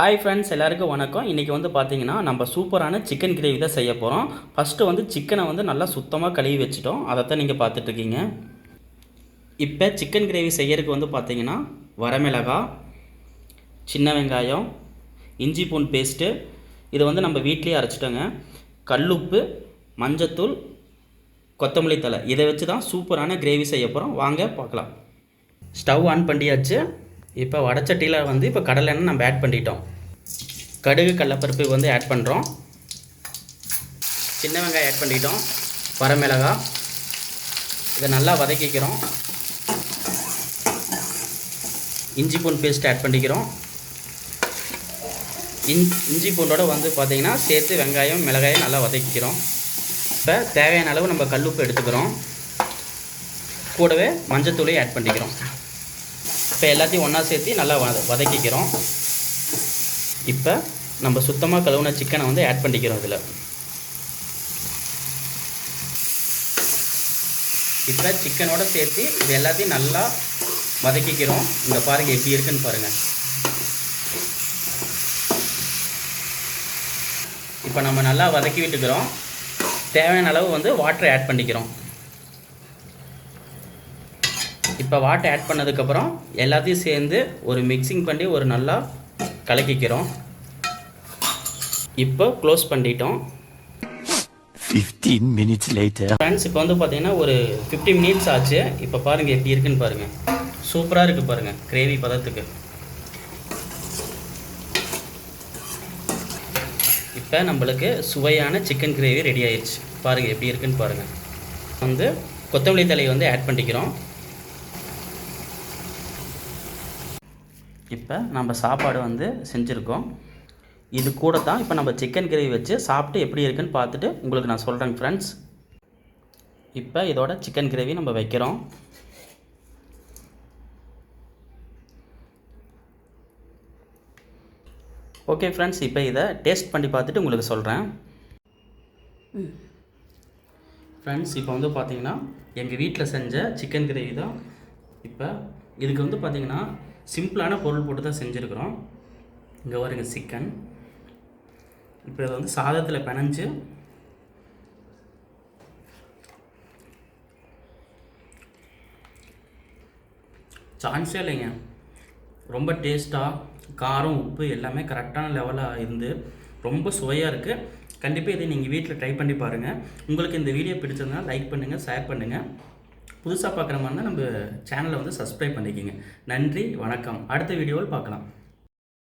Hi friends எல்லாருக்கும் வணக்கம். இன்றைக்கி வந்து பார்த்தீங்கன்னா நம்ம சூப்பரான சிக்கன் கிரேவி தான் செய்ய போகிறோம் ஃபஸ்ட்டு வந்து சிக்கனை வந்து நல்லா சுத்தமாக கழுவி வச்சுட்டோம். அதைத்தான் நீங்கள் பார்த்துட்ருக்கீங்க இப்போ சிக்கன் கிரேவி செய்யறதுக்கு வந்து பார்த்தீங்கன்னா வரமிளகா சின்ன வெங்காயம் இஞ்சி பூண்டு பேஸ்ட்டு இதை வந்து நம்ம வீட்லேயே அரைச்சிட்டோங்க. கல்லுப்பு மஞ்சத்தூள் கொத்தமல்லி தழை. இதை வச்சு தான் சூப்பரான கிரேவி செய்ய போகிறோம் வாங்க பார்க்கலாம். ஸ்டவ் ஆன் பண்ணியாச்சு. இப்போ வடச்சட்டியில் வந்து இப்போ கடலெண்ணெய் நம்ம ஆட் பண்ணிட்டோம். கடுகு கடலப்பருப்பு வந்து ஆட் பண்ணுறோம் சின்ன வெங்காயம் ஆட் பண்ணிட்டோம். வரமிளகா இதை நல்லா வதக்கிக்கிறோம். இஞ்சி பூண்டு பேஸ்ட் ஆட் பண்ணிக்கிறோம். இஞ் இஞ்சி பூண்டோட வந்து பார்த்திங்கன்னா சேர்த்து வெங்காயம் மிளகாயம் நல்லா வதக்கிக்கிறோம். இப்போ தேவையான அளவு நம்ம கல்லுப்பு எடுத்துக்கிறோம். கூடவே மஞ்சத்தூளையும் ஆட் பண்ணிக்கிறோம். இப்போ எல்லாத்தையும் ஒன்றா சேர்த்து நல்லா வத வதக்கிக்கிறோம். இப்போ நம்ம சுத்தமாக கழுவுன சிக்கனை வந்து ஆட் பண்ணிக்கிறோம் இதில். இப்போ சிக்கனோட சேர்த்து இது எல்லாத்தையும் நல்லா வதக்கிக்கிறோம். இங்கே பாருங்கள் எப்படி இருக்குன்னு பாருங்கள் இப்போ நம்ம நல்லா வதக்கி விட்டுக்கிறோம். தேவையான அளவு வந்து வாட்டர் ஆட் பண்ணிக்கிறோம். இப்போ வாட்டர் ஆட் பண்ணதுக்கப்புறம் எல்லாத்தையும் சேர்ந்து ஒரு மிக்சிங் பண்ணி ஒரு நல்லா கலக்கிக்கிறோம். இப்போ க்ளோஸ் பண்ணிட்டோம். 15 minutes later. ஃப்ரெண்ட்ஸ் இப்போ வந்து பார்த்தீங்கன்னா ஒரு ஃபிஃப்டி மினிட்ஸ் ஆச்சு. இப்போ பாருங்கள் எப்படி இருக்குன்னு பாருங்கள் சூப்பராக இருக்குது பாருங்கள் கிரேவி பதத்துக்கு. இப்போ நம்மளுக்கு சுவையான சிக்கன் கிரேவி ரெடி ஆயிடுச்சு பாருங்கள் எப்படி இருக்குன்னு பாருங்கள் வந்து கொத்தமல்லி தலையை வந்து ஆட் பண்ணிக்கிறோம். இப்போ நம்ம சாப்பாடு வந்து செஞ்சுருக்கோம். இது கூட தான் இப்போ நம்ம சிக்கன் கிரேவி வச்சு சாப்பிட்டு எப்படி இருக்குன்னு பார்த்துட்டு உங்களுக்கு நான் சொல்கிறேங்க ஃப்ரெண்ட்ஸ் இப்போ இதோட சிக்கன் கிரேவி நம்ம வைக்கிறோம். ஓகே ஃப்ரெண்ட்ஸ் இப்போ இதை டேஸ்ட் பண்ணி பார்த்துட்டு உங்களுக்கு சொல்கிறேன் ஃப்ரெண்ட்ஸ் இப்போ வந்து பார்த்தீங்கன்னா எங்கள் வீட்டில் செஞ்ச சிக்கன் கிரேவி தான். இப்போ இதுக்கு வந்து பார்த்தீங்கன்னா சிம்பிளான பொருள் போட்டு தான் செஞ்சுருக்குறோம். இங்கே வருங்க சிக்கன். இப்போ இதை வந்து சாதத்தில் பினஞ்சு சான்ஸே இல்லைங்க. ரொம்ப டேஸ்ட்டாக காரம் உப்பு எல்லாமே கரெக்டான லெவலாக இருந்து ரொம்ப சுவையாக இருக்குது கண்டிப்பாக இதை நீங்கள் வீட்டில் ட்ரை பண்ணி பாருங்கள் உங்களுக்கு இந்த வீடியோ பிடிச்சதுனால் லைக் பண்ணுங்கள் ஷேர் பண்ணுங்கள் புதுசாக பார்க்குற மாதிரி இருந்தால் நம்ம சேனலை வந்து சப்ஸ்கிரைப் பண்ணிக்கிங்க. நன்றி வணக்கம். அடுத்த வீடியோவில் பார்க்கலாம்.